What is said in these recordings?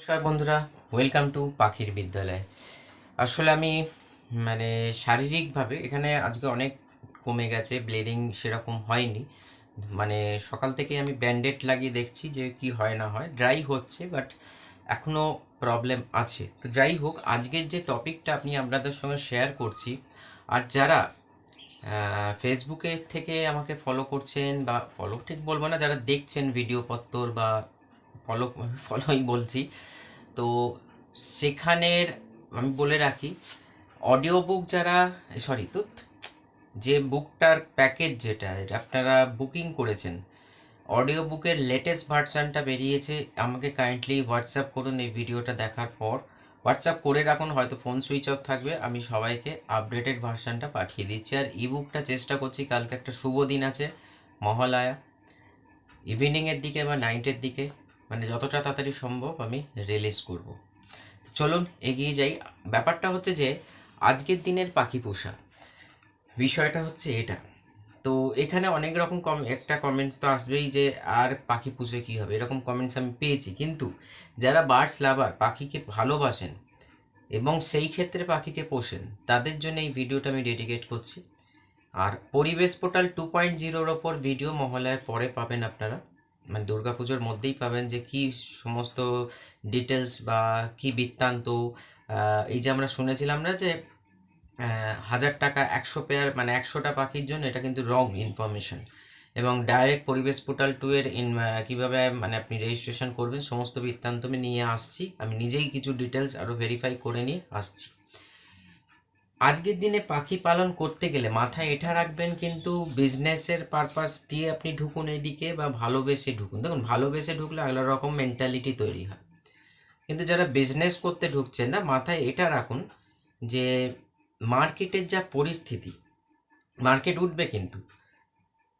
নমস্কার বন্ধুরা welcome to পাখির বিদ্যালয়। আসলে আমি মানে শারীরিকভাবে এখানে আজকে অনেক কমে গেছে ব্লিডিং সেরকম হয়নি। মানে সকাল থেকে আমি ব্যান্ডেড লাগিয়ে দেখছি যে কি হয় না হয়। ড্রাই হচ্ছে বাট এখনও প্রবলেম আছে। তো যাই হোক, আজকের যে টপিকটা আপনি আপনাদের সঙ্গে শেয়ার করছি, আর যারা ফেসবুকে থেকে আমাকে ফলো করছেন বা ফলো ঠিক বলব না, যারা দেখছেন ভিডিও পত্তর বা ফলো ফলোই বলছি তো সেখানের, আমি বলে রাখি অডিও বুক যারা সরি তো যে বুকটার প্যাকেজ যেটা আপনারা বুকিং করেছেন অডিও বুকের লেটেস্ট ভার্সানটা বেরিয়েছে, আমাকে কাইন্ডলি হোয়াটসঅ্যাপ করুন এই ভিডিওটা দেখার পর। হোয়াটসঅ্যাপ করে রাখুন, হয়তো ফোন সুইচ অফ থাকবে, আমি সবাইকে আপডেটেড ভার্সানটা পাঠিয়ে দিচ্ছি। আর ইবুকটা চেষ্টা করছি, কালকে একটা শুভ দিন আছে, মহালয়া। ইভিনিংয়ের দিকে বা নাইটের দিকে মানে যতটা তাড়াতাড়ি সম্ভব আমি রিলিজ করব। চলুন এগিয়ে যাই। ব্যাপারটা হচ্ছে যে, আজকের দিনের পাখি পোষা। বিষয়টা হচ্ছে এটা। তো এখানে অনেক রকম কম, একটা কমেন্টস তো আসবেই যে, আর পাখি পুষে কী হবে? এরকম কমেন্টস আমি পেয়েছি। কিন্তু যারা বার্ডস লাভার পাখিকে ভালোবাসেন এবং সেই ক্ষেত্রে পাখিকে পোষেন, তাদের জন্য এই ভিডিওটা আমি ডেডিকেট করছি। আর পরিবেশ পোর্টাল টু পয়েন্ট জিরোর ওপর ভিডিও মহালয়ার পরে পাবেন আপনারা। মানে দুর্গা পুজোর মধ্যেই পাবেন যে কি সমস্ত ডিটেলস বা কি বৃত্তান্ত এই যে আমরা শুনেছিলাম না যে হাজার টাকা একশো পেয়ার মানে একশোটা পাখির জন্য এটা কিন্তু রং ইনফরমেশন এবং ডাইরেক্ট পরিবেশ পোর্টাল টু এর ইন কীভাবে মানে আপনি রেজিস্ট্রেশন করবেন, সমস্ত বৃত্তান্ত আমি নিয়ে আসছি। আমি নিজেই কিছু ডিটেলস আরও ভেরিফাই করে নিয়ে আসছি। আজকের দিনে পাখি পালন করতে গেলে মাথায় এটা রাখবেন কিন্তু বিজনেসের পারপাস দিয়ে আপনি ঢুকুন এদিকে বা ভালোবেসে ঢুকুন। দেখুন, ভালোবেসে ঢুকলে আলাদা রকম মেন্টালিটি তৈরি হয়। কিন্তু যারা বিজনেস করতে ঢুকছেন না, মাথায় এটা রাখুন যে মার্কেটের যা পরিস্থিতি মার্কেট উঠবে কিন্তু।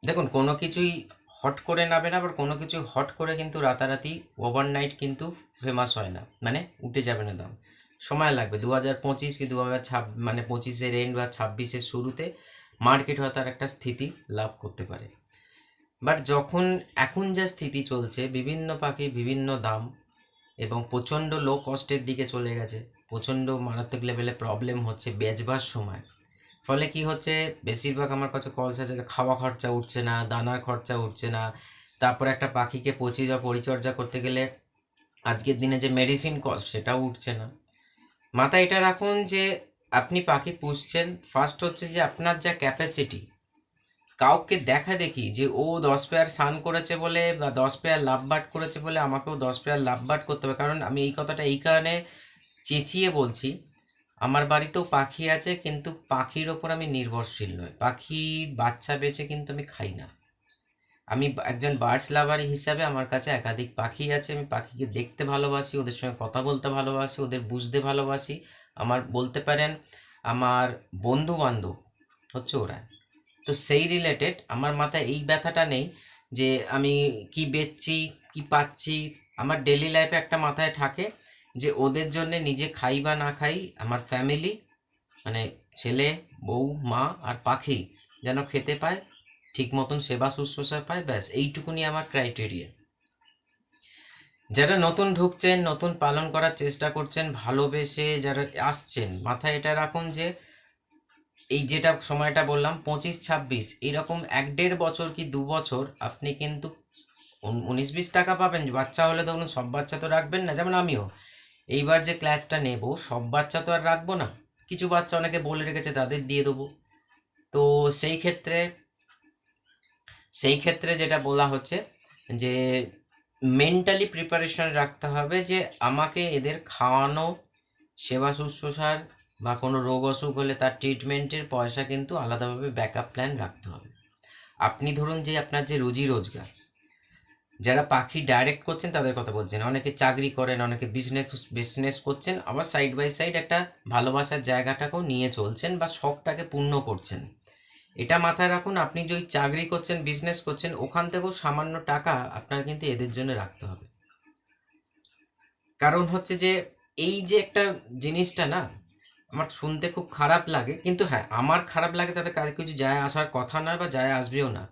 দেখুন, কোনো কিছুই হট করে নাবে না, আবার কোনো কিছু হট করে কিন্তু রাতারাতি ওভারনাইট কিন্তু ফেমাস হয় না। মানে উঠে যাবে না দাম। সময় লাগবে। দু হাজার পঁচিশ কি দু হাজার ছাব মানে পঁচিশের এন্ড বা ছাব্বিশের শুরুতে মার্কেট হয়তো আর একটা স্থিতি লাভ করতে পারে। বাট যখন এখন যা স্থিতি চলছে, বিভিন্ন পাখি, বিভিন্ন দাম এবং প্রচণ্ড লো কস্টের দিকে চলে গেছে, প্রচণ্ড মারাত্মক লেভেলে প্রবলেম হচ্ছে বেচবার সময়। ফলে কি হচ্ছে? বেশিরভাগ আমার কাছে কলস আছে খাওয়া খরচা উঠছে না, দানার খরচা উঠছে না। তারপর একটা পাখিকে পচিয়ে পরিচর্যা করতে গেলে আজকের দিনে যে মেডিসিন কস্ট সেটাও উঠছে না। মাথায় এটা রাখুন যে আপনি পাখি পুষছেন। ফার্স্ট হচ্ছে যে আপনার যা ক্যাপাসিটি কাউকে দেখা দেখি যে ও দশ পেয়ার সান করেছে বলে বা দশ পেয়ার লাভবাট করেছে বলে আমাকেও দশ পেয়ার লাভবাট করতে হবে। কারণ আমি এই কথাটা এই কারণে চেঁচিয়ে বলছি, আমার বাড়িতেও পাখি আছে কিন্তু পাখির ওপর আমি নির্ভরশীল নয় পাখির বাচ্চা বেচে কিন্তু আমি খাই না। আমি একজন বার্ডস লাভার হিসাবে আমার কাছে একাধিক পাখি আছে, আমি পাখিকে দেখতে ভালোবাসি, ওদের সঙ্গে কথা বলতে ভালোবাসি, ওদের বুঝতে ভালোবাসি। আমার বলতে পারেন, আমার বন্ধু বান্ধব হচ্ছে ওরা। তো সেই রিলেটেড আমার মাথায় এই ব্যথাটা নেই যে আমি কি বেচছি, কি পাচ্ছি। আমার ডেলি লাইফে একটা মাথায় থাকে যে ওদের জন্য নিজে খাই বা না খাই আমার ফ্যামিলি মানে ছেলে, বউ, মা আর পাখি যেন খেতে পায়। ঠিক মতন সেবা শুশ্রূষা পায়, ব্যাস, এইটুকুনি আমার ক্রাইটেরিয়া যারা নতুন ঢুকছেন, নতুন পালন করার চেষ্টা করছেন, ভালোবেসে যারা আসছেন, মাথায় এটা রাখুন যে, এই যেটা সময়টা বললাম পঁচিশ ছাব্বিশ এরকম এক দেড় বছর কি দু বছর আপনি কিন্তু উনিশ বিশ টাকা পাবেন, বাচ্চা হলে তখন সব বাচ্চা তো রাখবেন না, যেমন আমিও। এইবার যে ক্লাসটা নেব, সব বাচ্চা তো আর রাখব না। কিছু বাচ্চা অনেকে বলে রেখেছে, তাদের দিয়ে দেবো। তো সেই ক্ষেত্রে সেই ক্ষেত্রে যেটা বলা হচ্ছে যে মেন্টালি প্রিপারেশন রাখতে হবে যে আমাকে এদের খাওয়ানো, সেবা শুশ্রূষার বা কোনো রোগ অসুখ হলে তার ট্রিটমেন্টের পয়সা কিন্তু আলাদাভাবে ব্যাকআপ প্ল্যান রাখতে হবে। আপনি ধরুন যে আপনার যে রুজি রোজগার, যারা পাখি ডাইরেক্ট করছেন তাদের কথা বলছেন অনেকে চাকরি করেন, অনেকে বিজনেস বিজনেস করছেন, আবার সাইড বাই সাইড একটা ভালোবাসার জায়গাটাকেও নিয়ে চলছেন বা শখটাকে পূর্ণ করছেন। এটা মাথায় রাখুন, আপনি যে ওই চাকরি করছেন বিজনেস করছেন, ওখান থেকেও সামান্য টাকা আপনার কিন্তু এদের জন্য রাখতে হবে। কারণ হচ্ছে যে, এই যে একটা জিনিসটা না, আমার শুনতে খুব খারাপ লাগে, কিন্তু হ্যাঁ আমার খারাপ লাগে তাতে কাজ কিছু যায় আসার কথা নয় বা যায় আসবেও না।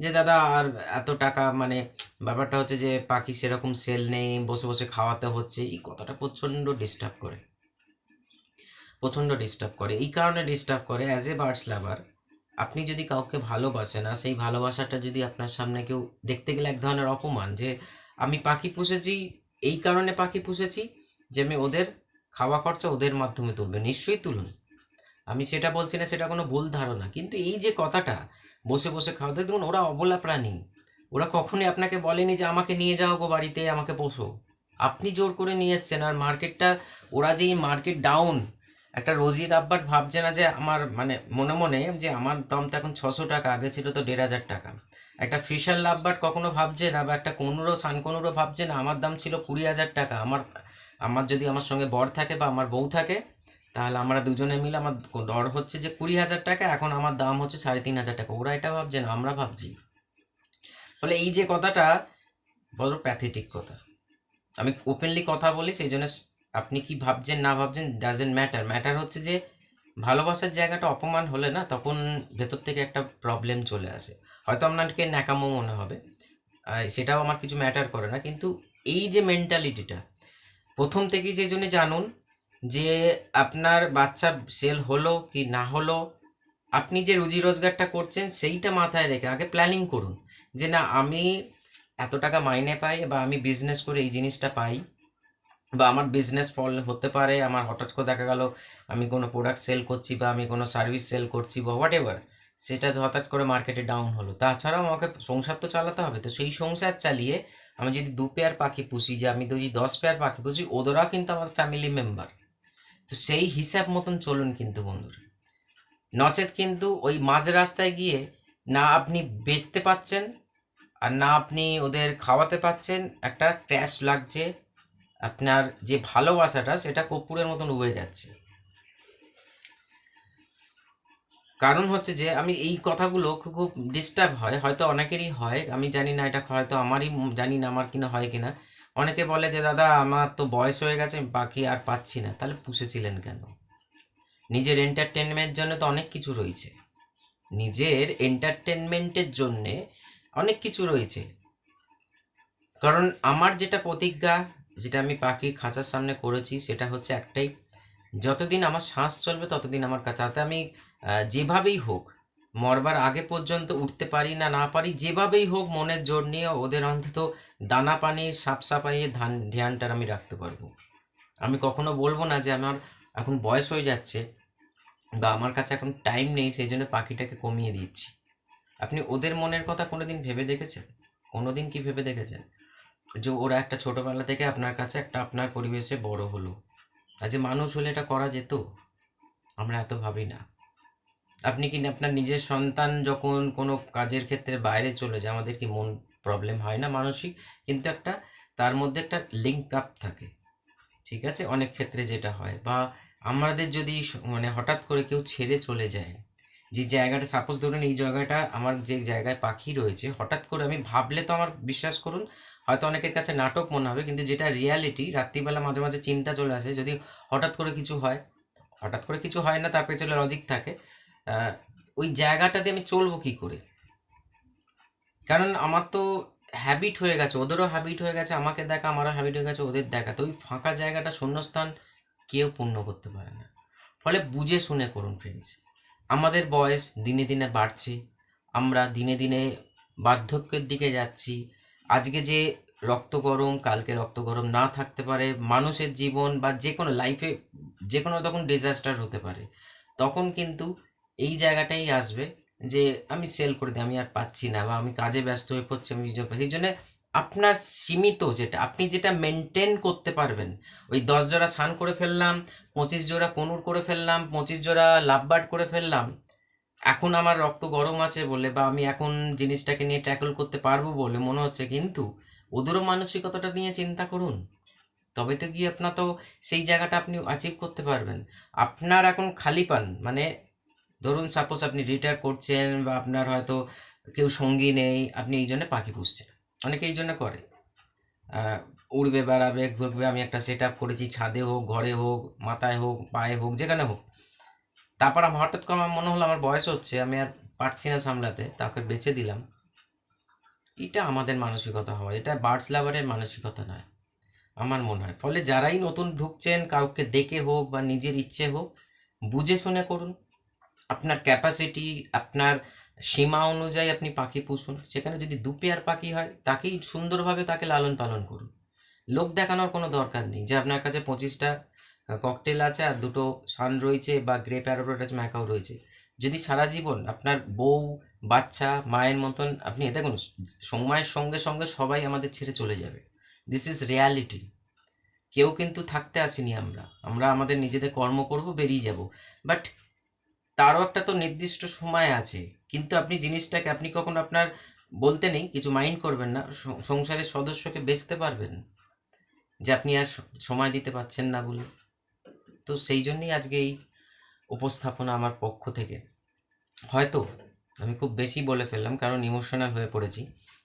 যে দাদা, আর এত টাকা মানে ব্যাপারটা হচ্ছে যে, পাখি সেরকম সেল নেই, বসে বসে খাওয়াতে হচ্ছে, এই কথাটা প্রচণ্ড ডিস্টার্ব করে। প্রচণ্ড ডিস্টার্ব করে। এই কারণে ডিস্টার্ব করে অ্যাজ এ বার্ডস লাভার আপনি যদি কাউকে ভালোবাসেন, আর সেই ভালোবাসাটা যদি আপনার সামনে কেউ দেখতে গেলে এক ধরনের অপমান যে আমি পাখি পুষেছি, এই কারণে পাখি পুষেছি যে আমি ওদের খাওয়া খরচা ওদের মাধ্যমে তুলবে। নিশ্চয়ই তুলুন। আমি সেটা বলছি না, সেটা কোনো ভুল ধারণা। কিন্তু এই যে কথাটা, বসে বসে খাওয়াতে দেখুন ওরা অবলা প্রাণী। ওরা কখনোই আপনাকে বলেনি যে আমাকে নিয়ে যাও গো বাড়িতে, আমাকে পোষো। আপনি জোর করে নিয়ে এসছেন, আর মার্কেটটা, ওরা যে মার্কেট ডাউন একটা রোজি রাব্বার ভাবছে না যে আমার মানে মনে মনে যে আমার দাম তো এখন ছশো টাকা, আগে ছিল তো দেড় হাজার টাকা। একটা ফিশার লাভবাট কখনো ভাবছে না বা একটা কনুরো সানকনুরো ভাবছে না, আমার দাম ছিল কুড়ি হাজার টাকা। আমার আমার যদি আমার সঙ্গে বর থাকে বা আমার বউ থাকে, তাহলে আমরা দুজনে মিলে আমার দর হচ্ছে যে কুড়ি হাজার টাকা, এখন আমার দাম হচ্ছে সাড়ে তিন হাজার টাকা। ওরা এটা ভাবছে না, আমরা ভাবছি। ফলে এই যে কথাটা, বড় প্যাথেটিক কথা। আমি ওপেনলি কথা বলি, সেই জন্য আপনি কি ভাবছেন, না ভাবছেন ডাজেন্ট ম্যাটার ম্যাটার হচ্ছে যে, ভালোবাসার জায়গাটা অপমান হলে না, তখন ভেতর থেকে একটা প্রবলেম চলে আসে। হয়তো আপনাকে ন্যাকামো মনে হবে সেটাও আমার কিছু ম্যাটার করে না। কিন্তু এই যে মেন্টালিটিটা প্রথম থেকেই যে জন্য জানুন যে, আপনার বাচ্চা সেল হলো কি না হলো, আপনি যে রুজি রোজগারটা করছেন, সেইটা মাথায় রেখে আগে প্ল্যানিং করুন। যে না, আমি এত টাকা মাইনে পাই বা আমি বিজনেস করে এই জিনিসটা পাই বা আমার বিজনেস ফল হতে পারে, আমার হঠাৎ করে দেখা গেল আমি কোনো প্রোডাক্ট সেল করছি বা আমি কোনো সার্ভিস সেল করছি বা হোয়াট এভার সেটা হঠাৎ করে মার্কেটে ডাউন হলো। তাছাড়াও আমাকে সংসার তো চালাতে হবে, তো সেই সংসার চালিয়ে আমি যদি দু পেয়ার পাখি পুষি, যে আমি যদি দশ পেয়ার পাখি পুষি, ওদেরাও কিন্তু আমার ফ্যামিলি মেম্বার তো সেই হিসাব মতন চলুন কিন্তু বন্ধুরা। নচেত কিন্তু ওই মাঝ রাস্তায় গিয়ে না আপনি বেচতে পাচ্ছেন, আর না আপনি ওদের খাওয়াতে পাচ্ছেন, একটা ক্র্যাশ লাগছে আপনার যে ভালোবাসাটা, সেটা কর্পূরের মতন উবে যাচ্ছে। কারণ হচ্ছে যে, আমি এই কথাগুলো খুব ডিস্টার্ব হয়। হয়তো অনেকেরই হয়, আমি জানি না এটা হয়তো আমারই, জানি না আমার কিনা হয় কিনা। অনেকে বলে যে, দাদা, আমার তো বয়স হয়ে গেছে পাখি আর পাচ্ছি না। তাহলে পুষেছিলেন কেন? নিজের এন্টারটেনমেন্টের জন্য তো অনেক কিছু রয়েছে। নিজের এন্টারটেনমেন্টের জন্যে অনেক কিছু রয়েছে। কারণ আমার যেটা প্রতিজ্ঞা যেটা আমি পাখি খাঁচার সামনে করেছি, সেটা হচ্ছে একটাই, যতদিন আমার শ্বাস চলবে ততদিন আমার কাছে। তাতে আমি যেভাবেই হোক, মরবার আগে পর্যন্ত উঠতে পারি না না পারি, যেভাবেই হোক মনের জোর নিয়ে ওদের অন্তত দানা পানি, সাপ সাপাইয়ে ধান ধ্যানটা আমি রাখতে পারব। আমি কখনো বলব না যে আমার এখন বয়স হয়ে যাচ্ছে বা আমার কাছে এখন টাইম নেই, সেই জন্য পাখিটাকে কমিয়ে দিচ্ছি। আপনি ওদের মনের কথা কোনোদিন ভেবে দেখেছেন? কোনোদিন কি ভেবে দেখেছেন? যে ওরা একটা ছোটোবেলা থেকে আপনার কাছে একটা আপনার পরিবেশে বড় হলো। আর যে মানুষ হলে এটা করা যেত? আমরা এত ভাবি না। আপনি কি আপনার নিজের সন্তান যখন কোনো কাজের ক্ষেত্রে বাইরে চলে যায়, আমাদের কি মন প্রবলেম হয় না মানসিক? কিন্তু একটা তার মধ্যে একটা লিঙ্ক আপ থাকে। ঠিক আছে? অনেক ক্ষেত্রে যেটা হয়। বা আমাদের যদি মানে হঠাৎ করে কেউ ছেড়ে চলে যায়, যে জায়গাটা সাপোজ ধরুন এই জায়গাটা, আমার যে জায়গায় পাখি রয়েছে, হঠাৎ করে আমি ভাবলে তো আমার বিশ্বাস করুন হয়তো অনেকের কাছে নাটক মনে হবে, কিন্তু যেটা রিয়ালিটি রাত্রিবেলা মাঝে মাঝে চিন্তা চলে আসে, যদি হঠাৎ করে কিছু হয়, হঠাৎ করে কিছু হয় না, তার পেছনে লজিক থাকে ওই জায়গাটাতে আমি চলবো কি করে? কারণ আমার তো হ্যাবিট হয়ে গেছে, ওদেরও হ্যাবিট হয়ে গেছে, আমাকে দেখা, আমারও হ্যাবিট হয়ে গেছে, ওদের দেখা। তো ওই ফাঁকা জায়গাটা শূন্যস্থান কেউ পূর্ণ করতে পারে না। ফলে বুঝে শুনে করুন ফ্রেন্ডস আমাদের বয়স দিনে দিনে বাড়ছে, আমরা দিনে দিনে বার্ধক্যের দিকে যাচ্ছি আজকে যে রক্ত গরম, কালকে রক্ত গরম না থাকতে পারে, মানুষের জীবন বা যে কোনো লাইফে যে কোনো তখন ডিজাস্টার হতে পারে। তখন কিন্তু এই জায়গাটাই আসবে যে আমি সেল করে দিই, আমি আর পাচ্ছি না বা আমি কাজে ব্যস্ত হয়ে পড়ছি, আমি সেই জন্য আপনার সীমিত যেটা, আপনি যেটা মেনটেন করতে পারবেন, ওই দশ জোড়া স্নান করে ফেললাম, পঁচিশ জোড়া কনুর করে ফেললাম, পঁচিশ জোড়া লাভবার্ড করে ফেললাম এখন আমার রক্ত গরম আছে বলে বা আমি এখন জিনিসটাকে নিয়ে ট্যাকল করতে পারব বলে মনে হচ্ছে, কিন্তু ওদেরও মানসিকতাটা নিয়ে চিন্তা করুন। তবে তো গিয়ে আপনার তো সেই জায়গাটা আপনি অ্যাচিভ করতে পারবেন। আপনার এখন খালি পান মানে ধরুন সাপোজ আপনি রিটায়ার করছেন বা আপনার হয়তো কেউ সঙ্গী নেই, আপনি এই জন্য পাখি পুষছেন। অনেকে এই জন্য করে। উড়বে, বেড়াবে, ঘুরবে, আমি একটা সেট আপ করেছি, ছাদে হোক, ঘরে হোক, মাথায় হোক, পায়ে হোক, যেখানে হোক। তারপর আমার হঠাৎ করে আমার মনে হলো আমার বয়স হচ্ছে, আমি আর পারছি না সামলাতে, তাকে বেছে দিলাম। এটা আমাদের মানসিকতা হওয়া, এটা বার্ডস লাভারের মানসিকতা নয়, আমার মনে হয়। ফলে যারাই নতুন ঢুকছেন, কাউকে দেখে হোক বা নিজের ইচ্ছে হোক, বুঝে শুনে করুন। আপনার ক্যাপাসিটি আপনার সীমা অনুযায়ী আপনি পাখি পুষুন। সেখানে যদি দু পেয়ার পাখি হয়, তাকেই সুন্দরভাবে তাকে লালন পালন করুন। লোক দেখানোর কোনো দরকার নেই যে আপনার কাছে পঁচিশটা ককটেল আছে আর দুটো সান রয়েছে বা গ্রেপ গ্রে প্যারোটাচ ম্যাকাও রয়েছে। যদি সারা জীবন আপনার বউ, বাচ্চা, মায়ের মতন আপনি দেখুন, সময়ের সঙ্গে সঙ্গে সবাই আমাদের ছেড়ে চলে যাবে। দিস ইজ রিয়ালিটি কেউ কিন্তু থাকতে আসিনি আমরা। আমরা আমাদের নিজেদের কর্ম করব, বেরিয়ে যাব। বাট তারও একটা তো নির্দিষ্ট সময় আছে। কিন্তু আপনি জিনিসটাকে, আপনি কখন আপনার বলতে নেই, কিছু মাইন্ড করবেন না সংসারের সদস্যকে বেচতে পারবেন। যে আপনি আর সময় দিতে পারছেন না বলে। তো সেই জন্যই আজকে এই উপস্থাপনা আমার পক্ষ থেকে। হয়তো আমি খুব বেশি বলে ফেললাম, কারণ ইমোশনাল হয়ে পড়েছি।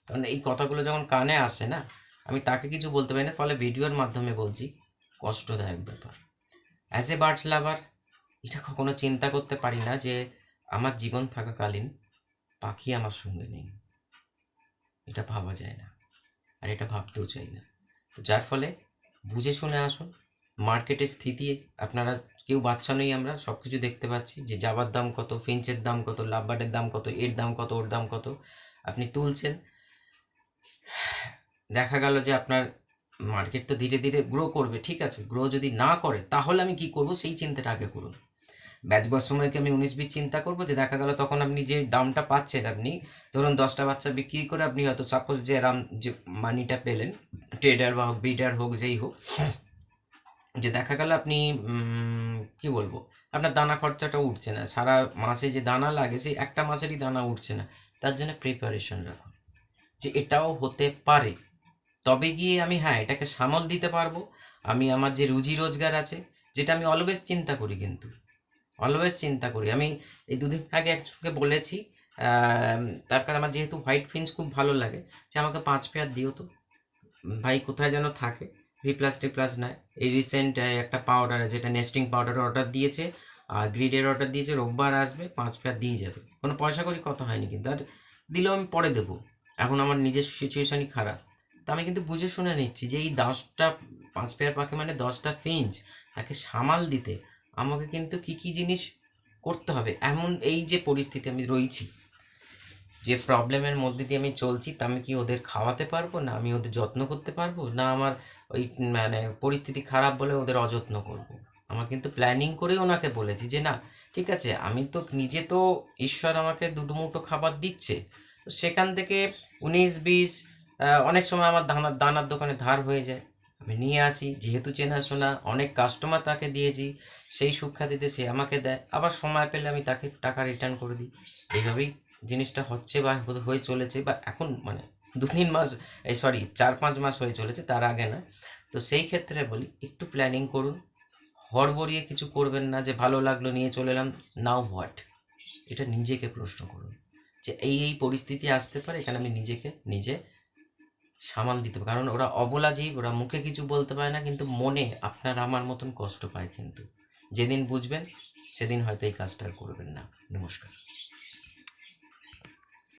কারণ এই কথাগুলো যখন কানে আসে না, আমি তাকে কিছু বলতে পারি না, ফলে ভিডিওর মাধ্যমে বলছি, কষ্টদায়ক ব্যাপার। অ্যাজ এ বার্ডস লাভার এটা কখনো চিন্তা করতে পারি না যে আমার জীবন থাকাকালীন পাখি আমার সঙ্গে নেই। এটা ভাবা যায় না, আর এটা ভাবতেও চাই না। তো যার ফলে বুঝে শুনে আসুন মার্কেটের স্থিতি, আপনারা কেউ বাচ্চা নেই আমরা সব কিছু দেখতে পাচ্ছি যে যাবার দাম কত, ফিঞ্চের দাম কত লাভবার্ডের দাম কত, এর দাম কত, ওর দাম কত, আপনি তুলছেন। দেখা গেল যে আপনার মার্কেট তো ধীরে ধীরে গ্রো করবে, ঠিক আছে গ্রো যদি না করে, তাহলে আমি কি করব? সেই চিন্তাটা আগে করুন। ব্যাচবার সময়কে আমি উনিশ বিশ চিন্তা করব যে দেখা গেল তখন আপনি যে দামটা পাচ্ছেন আপনি, ধরুন দশটা বাচ্চা বিক্রি করে আপনি হয়তো সাপোজ যে রাম যে মানিটা পেলেন ট্রেডার বা হোক বিডার হোক, যেই হোক যে দেখা গেল আপনি কি বলব? আপনার দানা খরচাটা উঠছে না। সারা মাসে যে দানা লাগে সেই একটা মাসেরই দানা উঠছে না। তার জন্য প্রিপারেশন রাখুন। যে এটাও হতে পারে। তবে গিয়ে আমি হ্যাঁ এটাকে সামল দিতে পারব। আমি আমার যে রুজি রোজগার আছে যেটা আমি অলওয়েজ চিন্তা করি কিন্তু। অলওয়েজ চিন্তা করি। আমি এই দুদিন আগে একজনকে বলেছি আম, তার কারণ আমার যেহেতু হোয়াইট ফিন্স খুব ভালো লাগে যে আমাকে পাঁচ পেয়ার দিও তো। ভাই কোথায় যেন থাকে। প্লাস টি প্লাস নয়। এই রিসেন্ট একটা পাউডার যেটা নেস্টিং পাউডার অর্ডার দিয়েছে, আর গ্রিডের অর্ডার দিয়েছে, রোববার আসবে, পাঁচ পেয়ার দিয়ে যাবে। কোনো পয়সা করি কথা হয়নি কিন্তু, আর দিলেও আমি পরে দেবো। এখন আমার নিজের সিচুয়েশনই খারাপ। তো আমি কিন্তু বুঝে শুনে নিচ্ছি যে এই দশটা, পাঁচ পেয়ার পাখি মানে দশটা ফিঞ্চ তাকে সামাল দিতে আমাকে কিন্তু কি কি জিনিস করতে হবে? এমন এই যে পরিস্থিতি আমি রয়েছি। যে প্রবলেমের মধ্যে দিয়ে আমি চলছি, তা আমি কি ওদের খাওয়াতে পারব? না আমি ওদের যত্ন করতে পারব? না আমার ওই মানে পরিস্থিতি খারাপ বলে ওদের অযত্ন করব। আমার কিন্তু প্ল্যানিং করেই ওনাকে বলেছি যে, না, ঠিক আছে, আমি তো নিজে তো ঈশ্বর আমাকে দুটো মুঠো খাবার দিচ্ছে। সেখান থেকে উনিশ, বিশ অনেক সময় আমার দানার দানার দোকানে ধার হয়ে যায়। আমি নিয়ে আসি, যেহেতু চেনাশোনা, অনেক কাস্টমার তাকে দিয়েছি, সেই সুখ্যাতিতে সে আমাকে দেয়। আবার সময় পেলে আমি তাকে টাকা রিটার্ন করে দিই। এইভাবেই জিনিসটা হচ্ছে বা হয়ে চলেছে বা এখন মানে দু তিন মাস, এই সরি চার পাঁচ মাস হয়ে চলেছে, তার আগে না। তো সেই ক্ষেত্রে বলি, একটু প্ল্যানিং করুন। হড়বড়িয়ে কিছু করবেন না যে ভালো লাগল, নিয়ে চলে এলাম, নাও হোয়াট এটা নিজেকে প্রশ্ন করুন। যে এই এই পরিস্থিতি আসতে পারে, এখানে আমি নিজেকে, নিজে সামাল দিতে পারি। কারণ ওরা অবলা জীব, ওরা মুখে কিছু বলতে পারে না, কিন্তু মনে আপনার আমার মতন কষ্ট পায় কিন্তু। যেদিন বুঝবেন, সেদিন হয়তো এই কাজটা করবেন না। নমস্কার।